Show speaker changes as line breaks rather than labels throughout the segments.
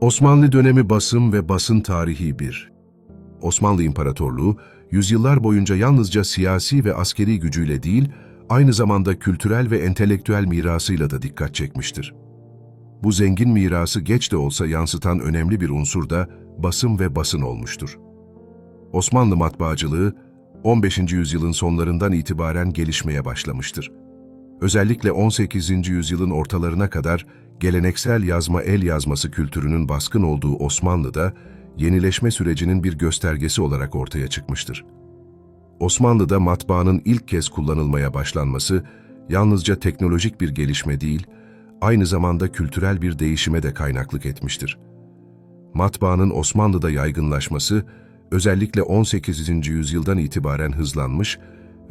Osmanlı dönemi basım ve basın tarihi 1. Osmanlı İmparatorluğu, yüzyıllar boyunca yalnızca siyasi ve askeri gücüyle değil, aynı zamanda kültürel ve entelektüel mirasıyla da dikkat çekmiştir. Bu zengin mirası geç de olsa yansıtan önemli bir unsur da basım ve basın olmuştur. Osmanlı matbaacılığı, 15. yüzyılın sonlarından itibaren gelişmeye başlamıştır. Özellikle 18. yüzyılın ortalarına kadar geleneksel yazma el yazması kültürünün baskın olduğu Osmanlı'da yenileşme sürecinin bir göstergesi olarak ortaya çıkmıştır. Osmanlı'da matbaanın ilk kez kullanılmaya başlanması yalnızca teknolojik bir gelişme değil, aynı zamanda kültürel bir değişime de kaynaklık etmiştir. Matbaanın Osmanlı'da yaygınlaşması özellikle 18. yüzyıldan itibaren hızlanmış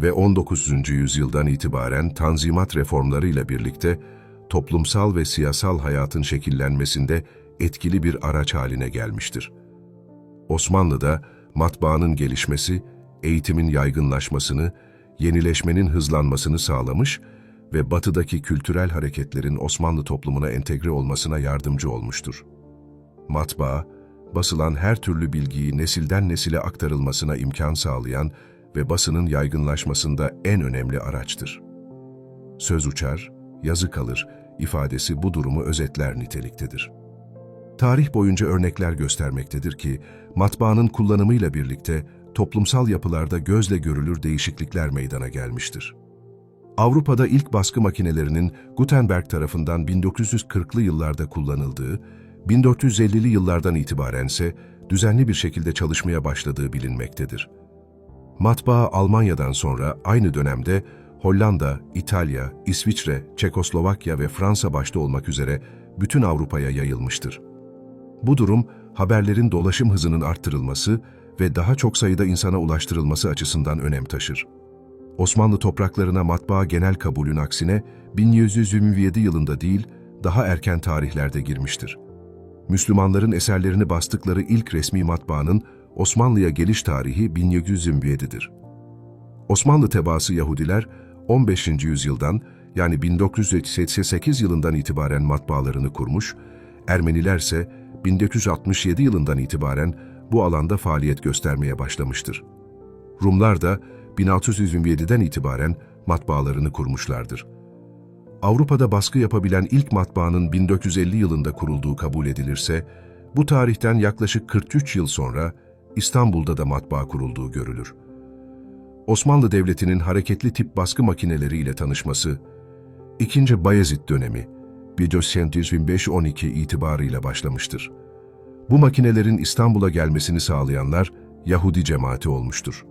ve 19. yüzyıldan itibaren tanzimat reformlarıyla birlikte toplumsal ve siyasal hayatın şekillenmesinde etkili bir araç haline gelmiştir. Osmanlı'da matbaanın gelişmesi, eğitimin yaygınlaşmasını, yenileşmenin hızlanmasını sağlamış ve batıdaki kültürel hareketlerin Osmanlı toplumuna entegre olmasına yardımcı olmuştur. Matbaa, basılan her türlü bilgiyi nesilden nesile aktarılmasına imkan sağlayan ve basının yaygınlaşmasında en önemli araçtır. Söz uçar, yazı kalır ifadesi bu durumu özetler niteliktedir. Tarih boyunca örnekler göstermektedir ki, matbaanın kullanımıyla birlikte toplumsal yapılarda gözle görülür değişiklikler meydana gelmiştir. Avrupa'da ilk baskı makinelerinin Gutenberg tarafından 1940'lı yıllarda kullanıldığı, 1450'li yıllardan itibaren ise düzenli bir şekilde çalışmaya başladığı bilinmektedir. Matbaa Almanya'dan sonra aynı dönemde Hollanda, İtalya, İsviçre, Çekoslovakya ve Fransa başta olmak üzere bütün Avrupa'ya yayılmıştır. Bu durum, haberlerin dolaşım hızının arttırılması ve daha çok sayıda insana ulaştırılması açısından önem taşır. Osmanlı topraklarına matbaa genel kabulün aksine 1127 yılında değil, daha erken tarihlerde girmiştir. Müslümanların eserlerini bastıkları ilk resmi matbaanın Osmanlı'ya geliş tarihi 1727'dir. Osmanlı tebaası Yahudiler 15. yüzyıldan yani 1988 yılından itibaren matbaalarını kurmuş, Ermeniler ise 1967 yılından itibaren bu alanda faaliyet göstermeye başlamıştır. Rumlar da 1627'den itibaren matbaalarını kurmuşlardır. Avrupa'da baskı yapabilen ilk matbaanın 1950 yılında kurulduğu kabul edilirse, bu tarihten yaklaşık 43 yıl sonra İstanbul'da da matbaa kurulduğu görülür. Osmanlı Devleti'nin hareketli tip baskı makineleriyle tanışması, 2. Bayezid dönemi 1905-12 itibarıyla başlamıştır. Bu makinelerin İstanbul'a gelmesini sağlayanlar Yahudi cemaati olmuştur.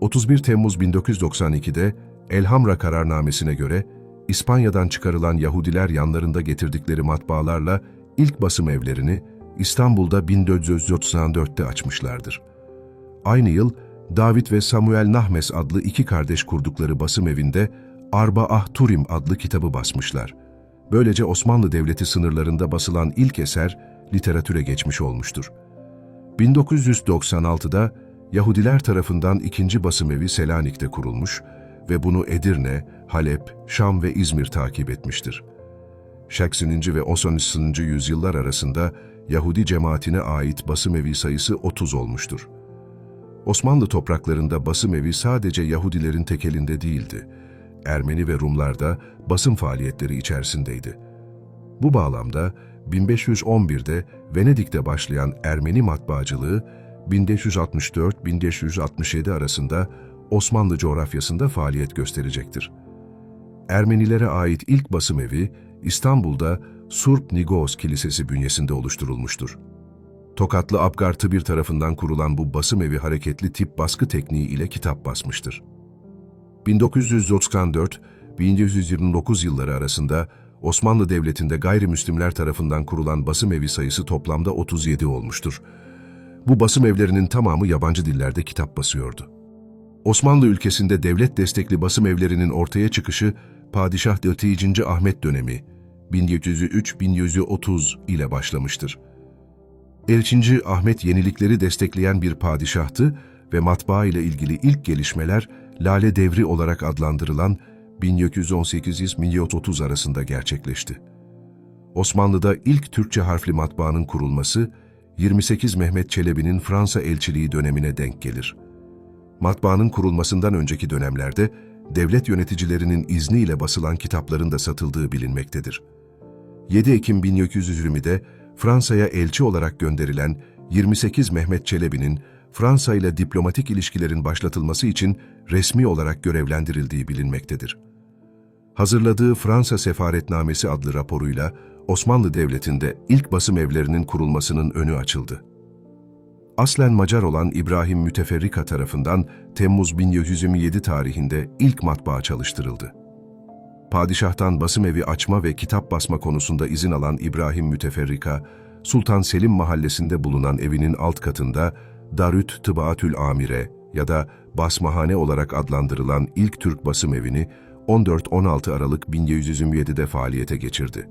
31 Temmuz 1992'de Elhamra kararnamesine göre İspanya'dan çıkarılan Yahudiler yanlarında getirdikleri matbaalarla ilk basım evlerini İstanbul'da 1494'te açmışlardır. Aynı yıl David ve Samuel Nahmes adlı iki kardeş kurdukları basım evinde Arba Ah Turim adlı kitabı basmışlar. Böylece Osmanlı Devleti sınırlarında basılan ilk eser literatüre geçmiş olmuştur. 1996'da Yahudiler tarafından ikinci basım evi Selanik'te kurulmuş ve bunu Edirne, Halep, Şam ve İzmir takip etmiştir. 80. ve 13. yüzyıllar arasında Yahudi cemaatine ait basım evi sayısı 30 olmuştur. Osmanlı topraklarında basım evi sadece Yahudilerin tekelinde değildi. Ermeni ve Rumlar da basım faaliyetleri içerisindeydi. Bu bağlamda 1511'de Venedik'te başlayan Ermeni matbaacılığı 1564-1567 arasında Osmanlı coğrafyasında faaliyet gösterecektir. Ermenilere ait ilk basım evi İstanbul'da Surp Nigos Kilisesi bünyesinde oluşturulmuştur. Tokatlı Abgar Tıbir tarafından kurulan bu basım evi hareketli tip baskı tekniği ile kitap basmıştır. 1994-1929 yılları arasında Osmanlı Devleti'nde gayrimüslimler tarafından kurulan basım evi sayısı toplamda 37 olmuştur. Bu basım evlerinin tamamı yabancı dillerde kitap basıyordu. Osmanlı ülkesinde devlet destekli basım evlerinin ortaya çıkışı Padişah 4. Ahmet dönemi 1703-1730 ile başlamıştır. Elçinci Ahmet yenilikleri destekleyen bir padişahtı ve matbaa ile ilgili ilk gelişmeler Lale Devri olarak adlandırılan 1718-1730 arasında gerçekleşti. Osmanlı'da ilk Türkçe harfli matbaanın kurulması, 28 Mehmet Çelebi'nin Fransa elçiliği dönemine denk gelir. Matbaanın kurulmasından önceki dönemlerde, devlet yöneticilerinin izniyle basılan kitapların da satıldığı bilinmektedir. 7 Ekim 1920'de Fransa'ya elçi olarak gönderilen 28 Mehmet Çelebi'nin Fransa ile diplomatik ilişkilerin başlatılması için resmi olarak görevlendirildiği bilinmektedir. Hazırladığı Fransa Sefaretnamesi adlı raporuyla Osmanlı Devleti'nde ilk basım evlerinin kurulmasının önü açıldı. Aslen Macar olan İbrahim Müteferrika tarafından Temmuz 1127 tarihinde ilk matbaa çalıştırıldı. Padişah'tan basım evi açma ve kitap basma konusunda izin alan İbrahim Müteferrika, Sultan Selim mahallesinde bulunan evinin alt katında Darüt Tıbaatül Amire ya da Basmahane olarak adlandırılan ilk Türk basım evini 14-16 Aralık 1127'de faaliyete geçirdi.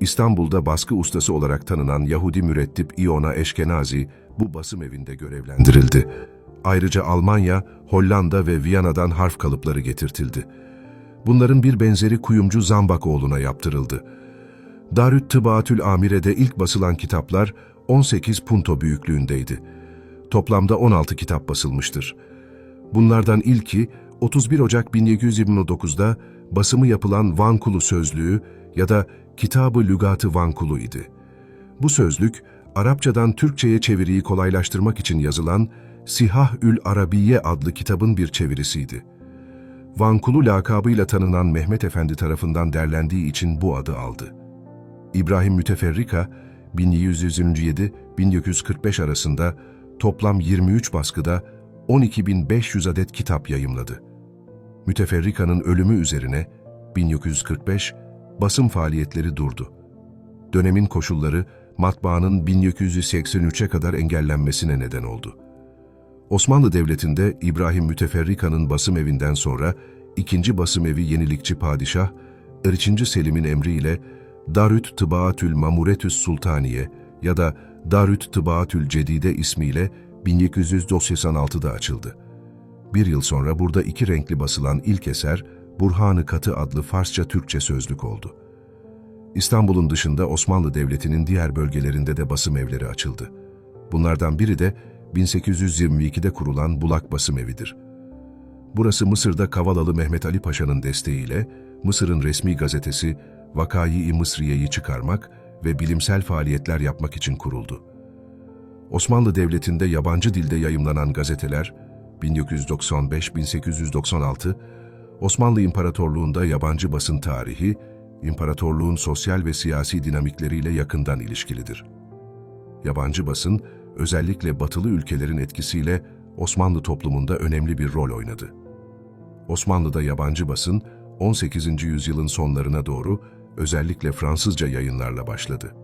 İstanbul'da baskı ustası olarak tanınan Yahudi mürettip Iona Eşkenazi bu basım evinde görevlendirildi. Ayrıca Almanya, Hollanda ve Viyana'dan harf kalıpları getirtildi. Bunların bir benzeri kuyumcu Zambakoğlu'na yaptırıldı. Darüt Tıbaatül Amire'de ilk basılan kitaplar 18 punto büyüklüğündeydi. Toplamda 16 kitap basılmıştır. Bunlardan ilki 31 Ocak 1729'da basımı yapılan Vankulu Sözlüğü ya da Kitabı Lügatı Vankulu idi. Bu sözlük, Arapçadan Türkçe'ye çeviriyi kolaylaştırmak için yazılan Sihah-ül Arabiye adlı kitabın bir çevirisiydi. Vankulu lakabıyla tanınan Mehmet Efendi tarafından derlendiği için bu adı aldı. İbrahim Müteferrika, 1727-1945 arasında toplam 23 baskıda 12.500 adet kitap yayımladı. Müteferrika'nın ölümü üzerine 1945 basım faaliyetleri durdu. Dönemin koşulları matbaanın 1983'e kadar engellenmesine neden oldu. Osmanlı Devleti'nde İbrahim Müteferrika'nın basım evinden sonra ikinci basım evi yenilikçi padişah, 3. Selim'in emriyle Darüt Tıbaatül Mamuretüs Sultaniye ya da Darüt Tıbaatül Cedide ismiyle 1296'da açıldı. Bir yıl sonra burada iki renkli basılan ilk eser Burhan-ı Katı adlı Farsça-Türkçe sözlük oldu. İstanbul'un dışında Osmanlı Devleti'nin diğer bölgelerinde de basım evleri açıldı. Bunlardan biri de 1822'de kurulan Bulak Basım Evi'dir. Burası Mısır'da Kavalalı Mehmet Ali Paşa'nın desteğiyle Mısır'ın resmi gazetesi Vakayı-i Mısriye'yi çıkarmak ve bilimsel faaliyetler yapmak için kuruldu. Osmanlı Devleti'nde yabancı dilde yayımlanan gazeteler 1995-1896, Osmanlı İmparatorluğu'nda yabancı basın tarihi, imparatorluğun sosyal ve siyasi dinamikleriyle yakından ilişkilidir. Yabancı basın, özellikle batılı ülkelerin etkisiyle Osmanlı toplumunda önemli bir rol oynadı. Osmanlı'da yabancı basın, 18. yüzyılın sonlarına doğru özellikle Fransızca yayınlarla başladı.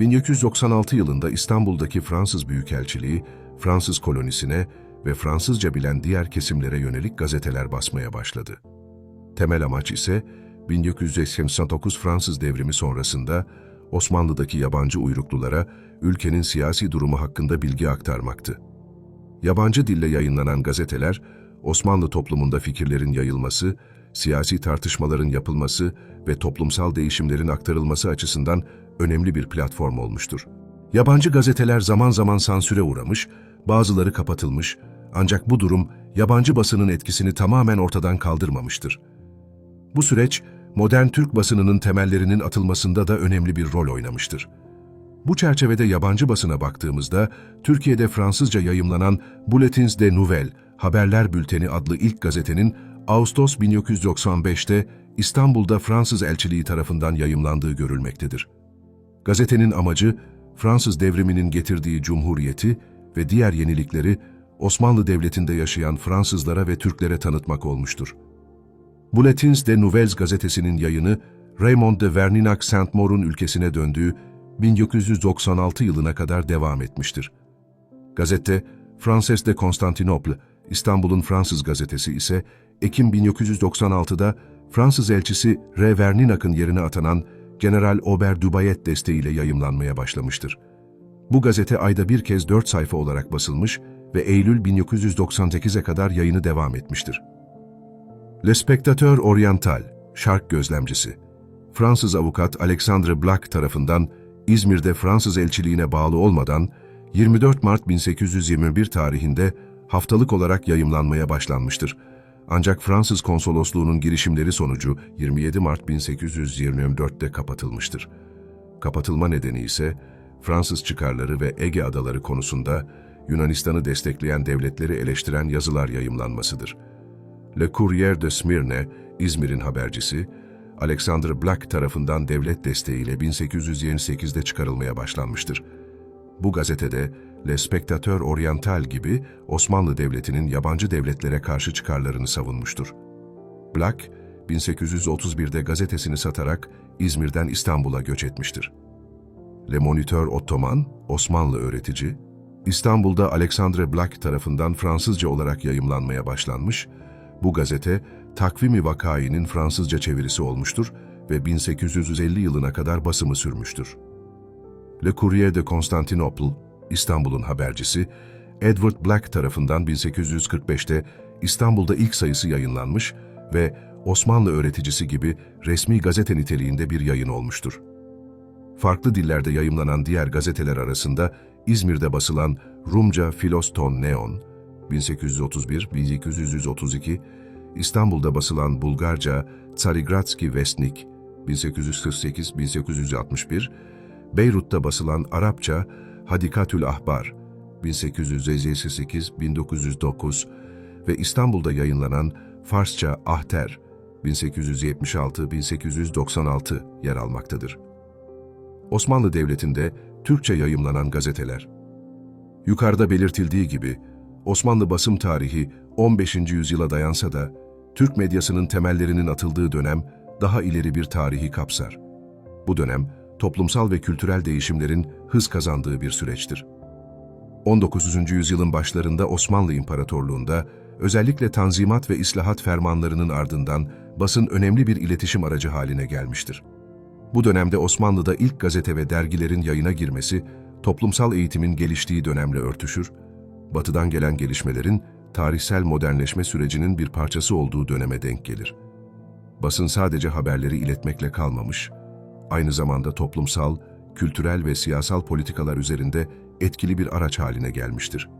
1996 yılında İstanbul'daki Fransız Büyükelçiliği, Fransız kolonisine ve Fransızca bilen diğer kesimlere yönelik gazeteler basmaya başladı. Temel amaç ise 1989 Fransız devrimi sonrasında Osmanlı'daki yabancı uyruklulara ülkenin siyasi durumu hakkında bilgi aktarmaktı. Yabancı dille yayınlanan gazeteler, Osmanlı toplumunda fikirlerin yayılması, siyasi tartışmaların yapılması ve toplumsal değişimlerin aktarılması açısından önemli bir platform olmuştur. Yabancı gazeteler zaman zaman sansüre uğramış, bazıları kapatılmış ancak bu durum yabancı basının etkisini tamamen ortadan kaldırmamıştır. Bu süreç, modern Türk basınının temellerinin atılmasında da önemli bir rol oynamıştır. Bu çerçevede yabancı basına baktığımızda, Türkiye'de Fransızca yayımlanan Bulletins de Nouvelles, Haberler Bülteni adlı ilk gazetenin Ağustos 1995'te İstanbul'da Fransız elçiliği tarafından yayımlandığı görülmektedir. Gazetenin amacı, Fransız devriminin getirdiği cumhuriyeti ve diğer yenilikleri Osmanlı Devleti'nde yaşayan Fransızlara ve Türklere tanıtmak olmuştur. Bulletins de Nouvelles gazetesinin yayını, Raymond de Verninac Saint-Maur'un ülkesine döndüğü 1996 yılına kadar devam etmiştir. Gazete, Frances de Constantinople, İstanbul'un Fransız gazetesi ise Ekim 1996'da Fransız elçisi R. Verninac'ın yerine atanan General Aubert Dubayet desteğiyle yayımlanmaya başlamıştır. Bu gazete ayda bir kez dört sayfa olarak basılmış ve Eylül 1998'e kadar yayını devam etmiştir. Le Spectateur Oriental, Şark Gözlemcisi Fransız avukat Alexandre Black tarafından İzmir'de Fransız elçiliğine bağlı olmadan 24 Mart 1821 tarihinde haftalık olarak yayımlanmaya başlanmıştır. Ancak Fransız konsolosluğunun girişimleri sonucu 27 Mart 1824'te kapatılmıştır. Kapatılma nedeni ise Fransız çıkarları ve Ege adaları konusunda Yunanistan'ı destekleyen devletleri eleştiren yazılar yayımlanmasıdır. Le Courrier de Smyrne, İzmir'in habercisi, Alexander Black tarafından devlet desteğiyle 1828'de çıkarılmaya başlanmıştır. Bu gazetede Le Spectateur Oriental gibi Osmanlı Devleti'nin yabancı devletlere karşı çıkarlarını savunmuştur. Black, 1831'de gazetesini satarak İzmir'den İstanbul'a göç etmiştir. Le Moniteur Ottoman, Osmanlı öğretici, İstanbul'da Alexandre Black tarafından Fransızca olarak yayımlanmaya başlanmış, bu gazete Takvimi Vakai'nin Fransızca çevirisi olmuştur ve 1850 yılına kadar basımı sürmüştür. Le Courrier de Constantinople, İstanbul'un habercisi, Edward Black tarafından 1845'te İstanbul'da ilk sayısı yayınlanmış ve Osmanlı öğreticisi gibi resmi gazete niteliğinde bir yayın olmuştur. Farklı dillerde yayımlanan diğer gazeteler arasında İzmir'de basılan Rumca Filoston Neon 1831-1832, İstanbul'da basılan Bulgarca Tsarigradski Vestnik 1848-1861, Beyrut'ta basılan Arapça Hadikatül Ahbar 1888-1909 ve İstanbul'da yayınlanan Farsça Ahter 1876-1896 yer almaktadır. Osmanlı Devleti'nde Türkçe yayımlanan gazeteler. Yukarıda belirtildiği gibi Osmanlı basım tarihi 15. yüzyıla dayansa da Türk medyasının temellerinin atıldığı dönem daha ileri bir tarihi kapsar. Bu dönem toplumsal ve kültürel değişimlerin hız kazandığı bir süreçtir. 19. yüzyılın başlarında Osmanlı İmparatorluğu'nda özellikle tanzimat ve islahat fermanlarının ardından basın önemli bir iletişim aracı haline gelmiştir. Bu dönemde Osmanlı'da ilk gazete ve dergilerin yayına girmesi, toplumsal eğitimin geliştiği dönemle örtüşür, batıdan gelen gelişmelerin tarihsel modernleşme sürecinin bir parçası olduğu döneme denk gelir. Basın sadece haberleri iletmekle kalmamış, aynı zamanda toplumsal, kültürel ve siyasal politikalar üzerinde etkili bir araç haline gelmiştir.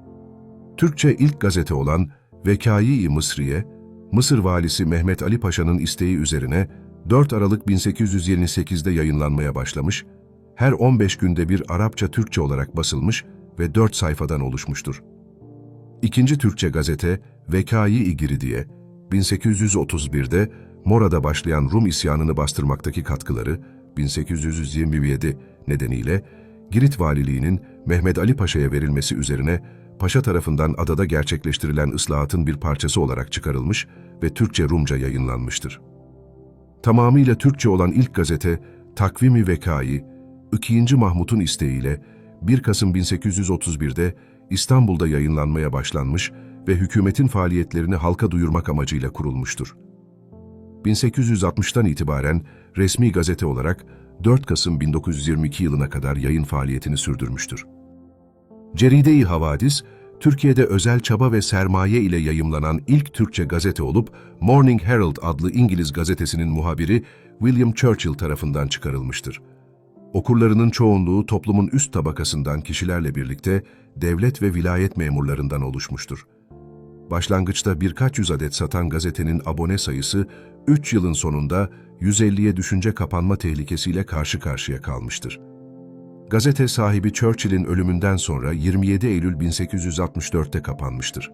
Türkçe ilk gazete olan Vekai-i Mısriye, Mısır valisi Mehmet Ali Paşa'nın isteği üzerine 4 Aralık 1828'de yayınlanmaya başlamış, her 15 günde bir Arapça-Türkçe olarak basılmış ve 4 sayfadan oluşmuştur. İkinci Türkçe gazete Vekai İgiridiye, 1831'de Mora'da başlayan Rum isyanını bastırmaktaki katkıları 1827 nedeniyle Girit Valiliğinin Mehmet Ali Paşa'ya verilmesi üzerine Paşa tarafından adada gerçekleştirilen ıslahatın bir parçası olarak çıkarılmış ve Türkçe-Rumca yayınlanmıştır. Tamamıyla Türkçe olan ilk gazete Takvimi Vekai, 2. Mahmut'un isteğiyle 1 Kasım 1831'de İstanbul'da yayınlanmaya başlanmış ve hükümetin faaliyetlerini halka duyurmak amacıyla kurulmuştur. 1860'tan itibaren resmi gazete olarak 4 Kasım 1922 yılına kadar yayın faaliyetini sürdürmüştür. Ceride-i Havadis, Türkiye'de özel çaba ve sermaye ile yayımlanan ilk Türkçe gazete olup Morning Herald adlı İngiliz gazetesinin muhabiri William Churchill tarafından çıkarılmıştır. Okurlarının çoğunluğu toplumun üst tabakasından kişilerle birlikte devlet ve vilayet memurlarından oluşmuştur. Başlangıçta birkaç yüz adet satan gazetenin abone sayısı 3 yılın sonunda 150'ye düşünce kapanma tehlikesiyle karşı karşıya kalmıştır. Gazete sahibi Churchill'in ölümünden sonra 27 Eylül 1864'te kapanmıştır.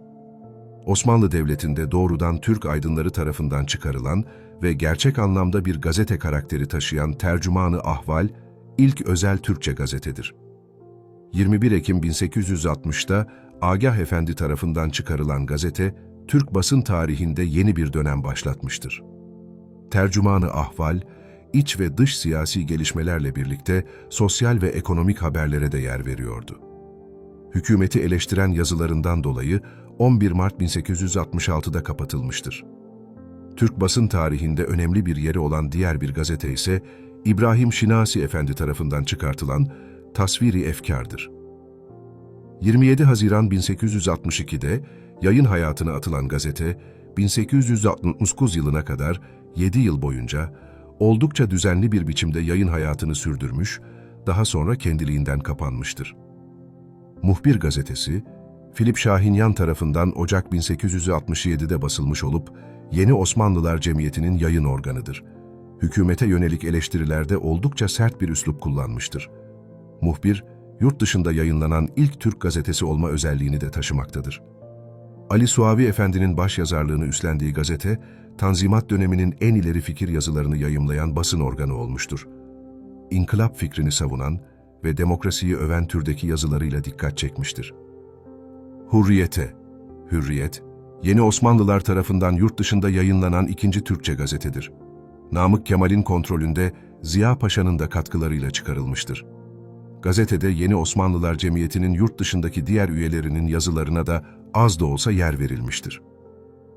Osmanlı Devleti'nde doğrudan Türk aydınları tarafından çıkarılan ve gerçek anlamda bir gazete karakteri taşıyan Tercümanı Ahval, ilk özel Türkçe gazetedir. 21 Ekim 1860'da Agah Efendi tarafından çıkarılan gazete, Türk basın tarihinde yeni bir dönem başlatmıştır. Tercümanı Ahval, iç ve dış siyasi gelişmelerle birlikte sosyal ve ekonomik haberlere de yer veriyordu. Hükümeti eleştiren yazılarından dolayı 11 Mart 1866'da kapatılmıştır. Türk basın tarihinde önemli bir yeri olan diğer bir gazete ise İbrahim Şinasi Efendi tarafından çıkartılan Tasviri Efkar'dır. 27 Haziran 1862'de yayın hayatına atılan gazete, 1869 yılına kadar 7 yıl boyunca oldukça düzenli bir biçimde yayın hayatını sürdürmüş, daha sonra kendiliğinden kapanmıştır. Muhbir gazetesi, Filip Şahinyan tarafından Ocak 1867'de basılmış olup, Yeni Osmanlılar Cemiyeti'nin yayın organıdır. Hükümete yönelik eleştirilerde oldukça sert bir üslup kullanmıştır. Muhbir, yurt dışında yayınlanan ilk Türk gazetesi olma özelliğini de taşımaktadır. Ali Suavi Efendi'nin başyazarlığını üstlendiği gazete, Tanzimat döneminin en ileri fikir yazılarını yayımlayan basın organı olmuştur. İnkılap fikrini savunan ve demokrasiyi öven türdeki yazılarıyla dikkat çekmiştir. Hürriyete, Hürriyet, Yeni Osmanlılar tarafından yurt dışında yayınlanan ikinci Türkçe gazetedir. Namık Kemal'in kontrolünde Ziya Paşa'nın da katkılarıyla çıkarılmıştır. Gazetede Yeni Osmanlılar Cemiyeti'nin yurt dışındaki diğer üyelerinin yazılarına da az da olsa yer verilmiştir.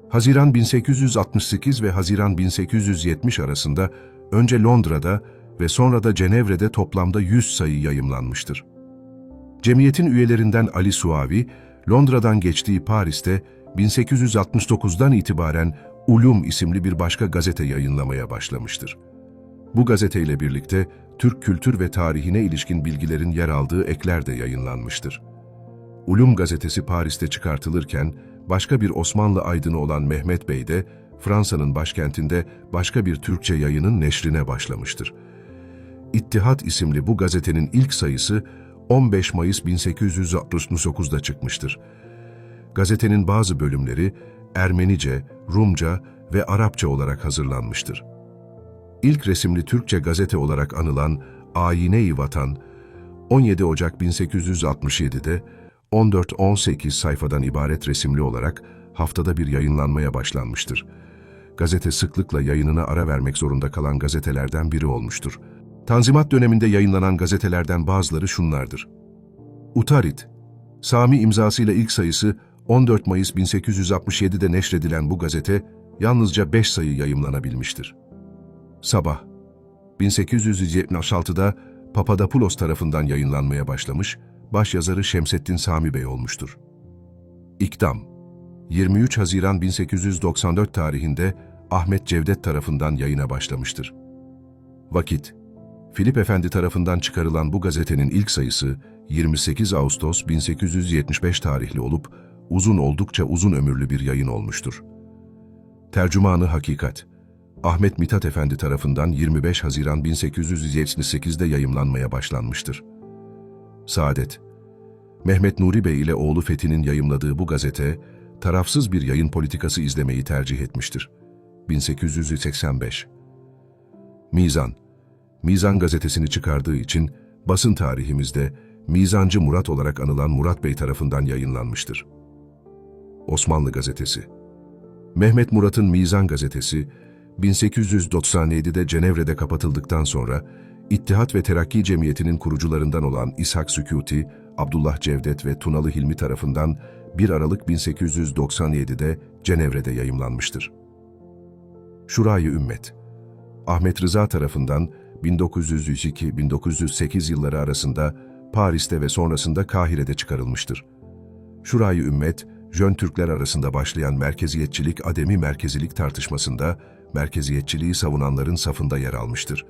Haziran 1868 ve Haziran 1870 arasında önce Londra'da ve sonra da Cenevre'de toplamda 100 sayı yayımlanmıştır. Cemiyetin üyelerinden Ali Suavi, Londra'dan geçtiği Paris'te 1869'dan itibaren Ulum isimli bir başka gazete yayınlamaya başlamıştır. Bu gazeteyle birlikte Türk kültür ve tarihine ilişkin bilgilerin yer aldığı ekler de yayınlanmıştır. Ulum gazetesi Paris'te çıkartılırken, başka bir Osmanlı aydını olan Mehmet Bey de Fransa'nın başkentinde başka bir Türkçe yayının neşrine başlamıştır. İttihat isimli bu gazetenin ilk sayısı 15 Mayıs 1869'da çıkmıştır. Gazetenin bazı bölümleri Ermenice, Rumca ve Arapça olarak hazırlanmıştır. İlk resimli Türkçe gazete olarak anılan Ayine-i Vatan, 17 Ocak 1867'de 14-18 sayfadan ibaret resimli olarak haftada bir yayınlanmaya başlanmıştır. Gazete sıklıkla yayınına ara vermek zorunda kalan gazetelerden biri olmuştur. Tanzimat döneminde yayınlanan gazetelerden bazıları şunlardır. Utarit, Sami imzasıyla ilk sayısı 14 Mayıs 1867'de neşredilen bu gazete yalnızca 5 sayı yayımlanabilmiştir. Sabah, 1876'da Papadopoulos tarafından yayınlanmaya başlamış, başyazarı Şemsettin Sami Bey olmuştur. İkdam, 23 Haziran 1894 tarihinde Ahmet Cevdet tarafından yayına başlamıştır. Vakit, Filip Efendi tarafından çıkarılan bu gazetenin ilk sayısı 28 Ağustos 1875 tarihli olup uzun oldukça uzun ömürlü bir yayın olmuştur. Tercümanı Hakikat Ahmet Mithat Efendi tarafından 25 Haziran 1878'de yayımlanmaya başlanmıştır. Saadet Mehmet Nuri Bey ile oğlu Fethi'nin yayımladığı bu gazete, tarafsız bir yayın politikası izlemeyi tercih etmiştir. 1885 Mizan Mizan gazetesini çıkardığı için basın tarihimizde Mizancı Murat olarak anılan Murat Bey tarafından yayınlanmıştır. Osmanlı Gazetesi Mehmet Murat'ın Mizan gazetesi, 1897'de Cenevre'de kapatıldıktan sonra İttihat ve Terakki Cemiyeti'nin kurucularından olan İshak Sükuti, Abdullah Cevdet ve Tunalı Hilmi tarafından 1 Aralık 1897'de Cenevre'de yayımlanmıştır. Şurayı Ümmet Ahmet Rıza tarafından 1902-1908 yılları arasında Paris'te ve sonrasında Kahire'de çıkarılmıştır. Şurayı Ümmet, Jön Türkler arasında başlayan merkeziyetçilik ademi merkezilik tartışmasında merkeziyetçiliği savunanların safında yer almıştır.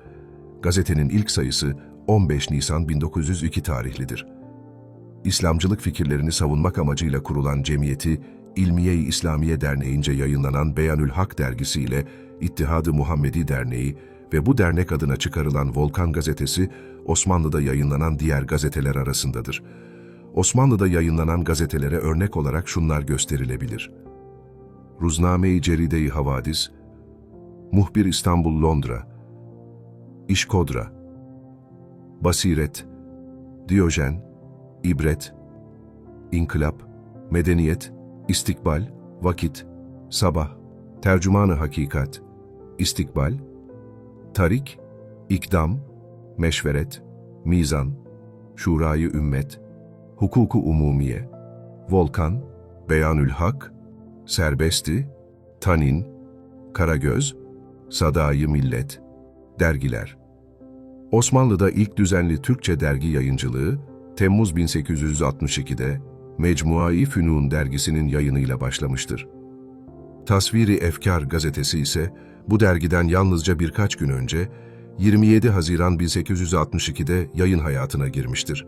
Gazetenin ilk sayısı 15 Nisan 1902 tarihlidir. İslamcılık fikirlerini savunmak amacıyla kurulan cemiyeti, İlmiye-i İslamiye Derneği'nce yayınlanan Beyanül Hak dergisi ile İttihad-ı Muhammedi Derneği ve bu dernek adına çıkarılan Volkan gazetesi, Osmanlı'da yayınlanan diğer gazeteler arasındadır. Osmanlı'da yayınlanan gazetelere örnek olarak şunlar gösterilebilir. Ruzname-i Ceride-i Havadis, Muhbir İstanbul Londra, İşkodra, Basiret, Diyojen, İbret, İnkılap, Medeniyet, İstikbal, Vakit, Sabah, Tercümanı Hakikat, İstikbal, Tarik, İkdam, Meşveret, Mizan, Şurayı Ümmet, Hukuku Umumiye, Volkan, Beyanül Hak, Serbesti, Tanin, Karagöz, Sadayı Millet, Dergiler. Osmanlı'da ilk düzenli Türkçe dergi yayıncılığı, Temmuz 1862'de Mecmuai Fünun dergisinin yayınıyla başlamıştır. Tasviri Efkar gazetesi ise Bu dergiden yalnızca birkaç gün önce 27 Haziran 1862'de yayın hayatına girmiştir.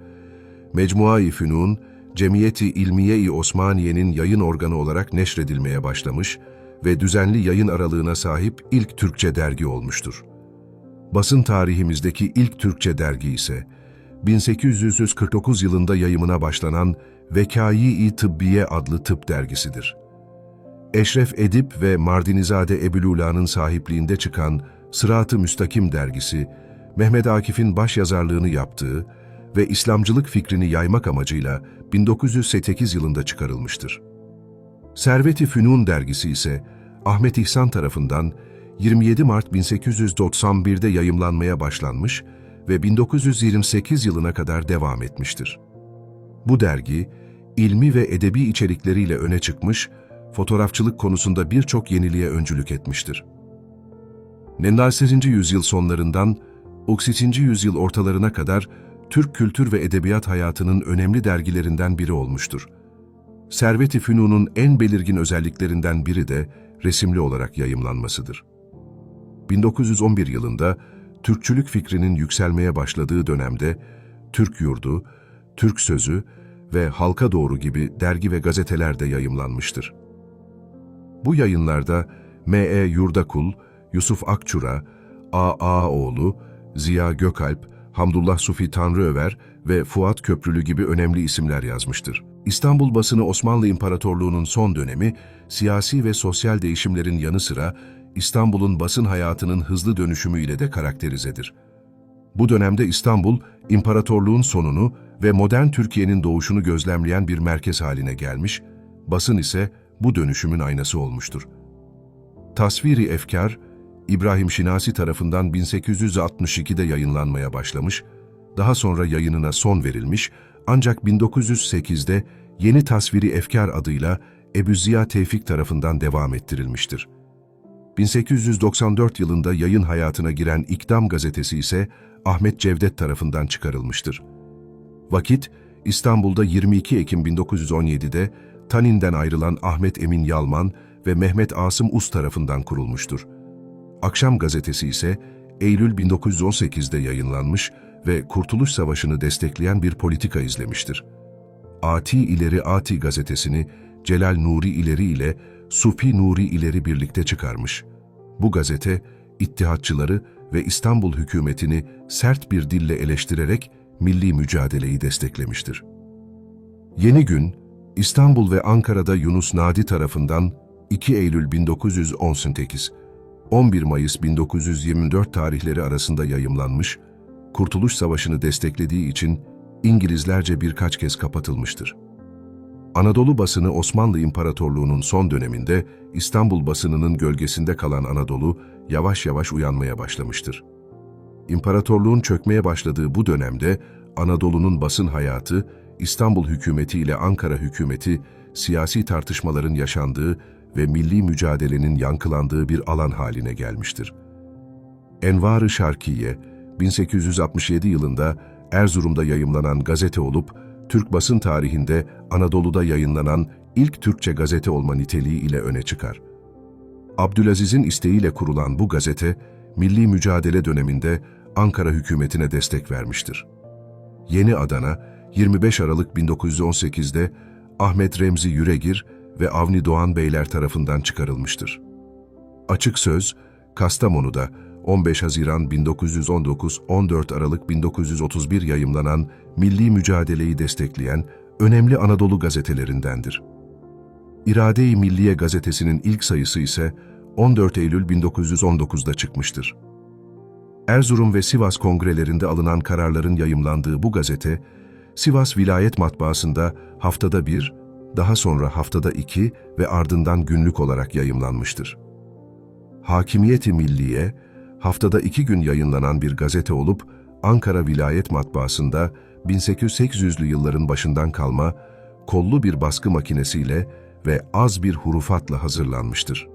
Mecmua-i Fünun, Cemiyeti İlmiye-i Osmaniye'nin yayın organı olarak neşredilmeye başlamış ve düzenli yayın aralığına sahip ilk Türkçe dergi olmuştur. Basın tarihimizdeki ilk Türkçe dergi ise 1849 yılında yayımına başlanan Vekai-i Tıbbiye adlı tıp dergisidir. Eşref Edip ve Mardinizade Ebulula'nın sahipliğinde çıkan Sırat-ı Müstakim dergisi, Mehmet Akif'in başyazarlığını yaptığı ve İslamcılık fikrini yaymak amacıyla 1908 yılında çıkarılmıştır. Servet-i Fünun dergisi ise Ahmet İhsan tarafından 27 Mart 1891'de yayımlanmaya başlanmış ve 1928 yılına kadar devam etmiştir. Bu dergi, ilmi ve edebi içerikleriyle öne çıkmış, fotoğrafçılık konusunda birçok yeniliğe öncülük etmiştir. Nendasezinci yüzyıl sonlarından 32. yüzyıl ortalarına kadar Türk kültür ve edebiyat hayatının önemli dergilerinden biri olmuştur. Servet-i Fünun'un en belirgin özelliklerinden biri de resimli olarak yayımlanmasıdır. 1911 yılında Türkçülük fikrinin yükselmeye başladığı dönemde Türk Yurdu, Türk Sözü ve Halka Doğru gibi dergi ve gazeteler de yayımlanmıştır. Bu yayınlarda M.E. Yurdakul, Yusuf Akçura, A. Ağaoğlu, Ziya Gökalp, Hamdullah Sufi Tanrıöver ve Fuat Köprülü gibi önemli isimler yazmıştır. İstanbul basını Osmanlı İmparatorluğu'nun son dönemi, siyasi ve sosyal değişimlerin yanı sıra İstanbul'un basın hayatının hızlı dönüşümüyle de karakterizedir. Bu dönemde İstanbul, imparatorluğun sonunu ve modern Türkiye'nin doğuşunu gözlemleyen bir merkez haline gelmiş, basın ise bu dönüşümün aynası olmuştur. Tasviri Efkar, İbrahim Şinasi tarafından 1862'de yayınlanmaya başlamış, daha sonra yayınına son verilmiş ancak 1908'de Yeni Tasviri Efkar adıyla Ebu Ziya Tevfik tarafından devam ettirilmiştir. 1894 yılında yayın hayatına giren İkdam gazetesi ise Ahmet Cevdet tarafından çıkarılmıştır. Vakit, İstanbul'da 22 Ekim 1917'de Tanin'den ayrılan Ahmet Emin Yalman ve Mehmet Asım Us tarafından kurulmuştur. Akşam gazetesi ise Eylül 1918'de yayınlanmış ve Kurtuluş Savaşı'nı destekleyen bir politika izlemiştir. Ati İleri Ati gazetesini Celal Nuri İleri ile Supi Nuri İleri birlikte çıkarmış. Bu gazete, ittihatçıları ve İstanbul hükümetini sert bir dille eleştirerek milli mücadeleyi desteklemiştir. Yeni Gün, İstanbul ve Ankara'da Yunus Nadi tarafından 2 Eylül 1918, 11 Mayıs 1924 tarihleri arasında yayımlanmış, Kurtuluş Savaşı'nı desteklediği için İngilizlerce birkaç kez kapatılmıştır. Anadolu basını Osmanlı İmparatorluğu'nun son döneminde İstanbul basınının gölgesinde kalan Anadolu yavaş yavaş uyanmaya başlamıştır. İmparatorluğun çökmeye başladığı bu dönemde Anadolu'nun basın hayatı, İstanbul hükümeti ile Ankara hükümeti siyasi tartışmaların yaşandığı ve milli mücadelenin yankılandığı bir alan haline gelmiştir. Envar-ı Şarkiye, 1867 yılında Erzurum'da yayımlanan gazete olup, Türk basın tarihinde Anadolu'da yayınlanan ilk Türkçe gazete olma niteliği ile öne çıkar. Abdülaziz'in isteğiyle kurulan bu gazete, milli mücadele döneminde Ankara hükümetine destek vermiştir. Yeni Adana, 25 Aralık 1918'de Ahmet Remzi Yüregir ve Avni Doğan Beyler tarafından çıkarılmıştır. Açık Söz, Kastamonu'da 15 Haziran 1919, 14 Aralık 1931 yayımlanan milli mücadeleyi destekleyen önemli Anadolu gazetelerindendir. İrade-i Milliye gazetesinin ilk sayısı ise 14 Eylül 1919'da çıkmıştır. Erzurum ve Sivas kongrelerinde alınan kararların yayımlandığı bu gazete, Sivas Vilayet Matbaası'nda haftada bir, daha sonra haftada iki ve ardından günlük olarak yayımlanmıştır. Hakimiyeti Milliye, haftada iki gün yayınlanan bir gazete olup, Ankara Vilayet Matbaası'nda 1800'lü yılların başından kalma, kollu bir baskı makinesiyle ve az bir hurufatla hazırlanmıştır.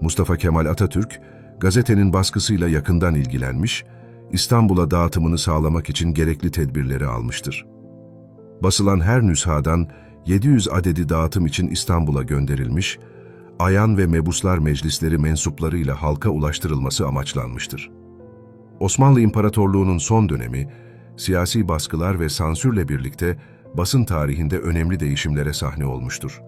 Mustafa Kemal Atatürk, gazetenin baskısıyla yakından ilgilenmiş, İstanbul'a dağıtımını sağlamak için gerekli tedbirleri almıştır. Basılan her nüshadan 700 adedi dağıtım için İstanbul'a gönderilmiş, ayan ve mebuslar meclisleri mensuplarıyla halka ulaştırılması amaçlanmıştır. Osmanlı İmparatorluğu'nun son dönemi, siyasi baskılar ve sansürle birlikte basın tarihinde önemli değişimlere sahne olmuştur.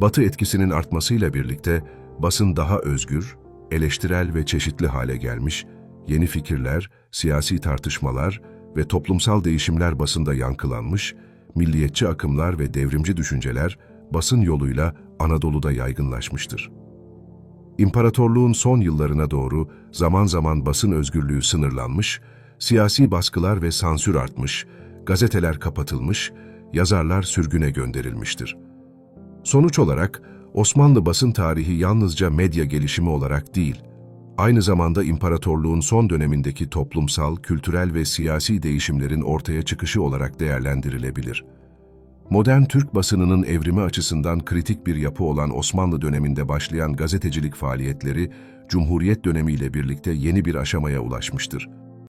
Batı etkisinin artmasıyla birlikte basın daha özgür, eleştirel ve çeşitli hale gelmiş, yeni fikirler, siyasi tartışmalar ve toplumsal değişimler basında yankılanmış, milliyetçi akımlar ve devrimci düşünceler basın yoluyla Anadolu'da yaygınlaşmıştır. İmparatorluğun son yıllarına doğru zaman zaman basın özgürlüğü sınırlanmış, siyasi baskılar ve sansür artmış, gazeteler kapatılmış, yazarlar sürgüne gönderilmiştir. Sonuç olarak Osmanlı basın tarihi yalnızca medya gelişimi olarak değil, aynı zamanda imparatorluğun son dönemindeki toplumsal, kültürel ve siyasi değişimlerin ortaya çıkışı olarak değerlendirilebilir. Modern Türk basınının evrimi açısından kritik bir yapı olan Osmanlı döneminde başlayan gazetecilik faaliyetleri, Cumhuriyet dönemiyle birlikte yeni bir aşamaya ulaşmıştır.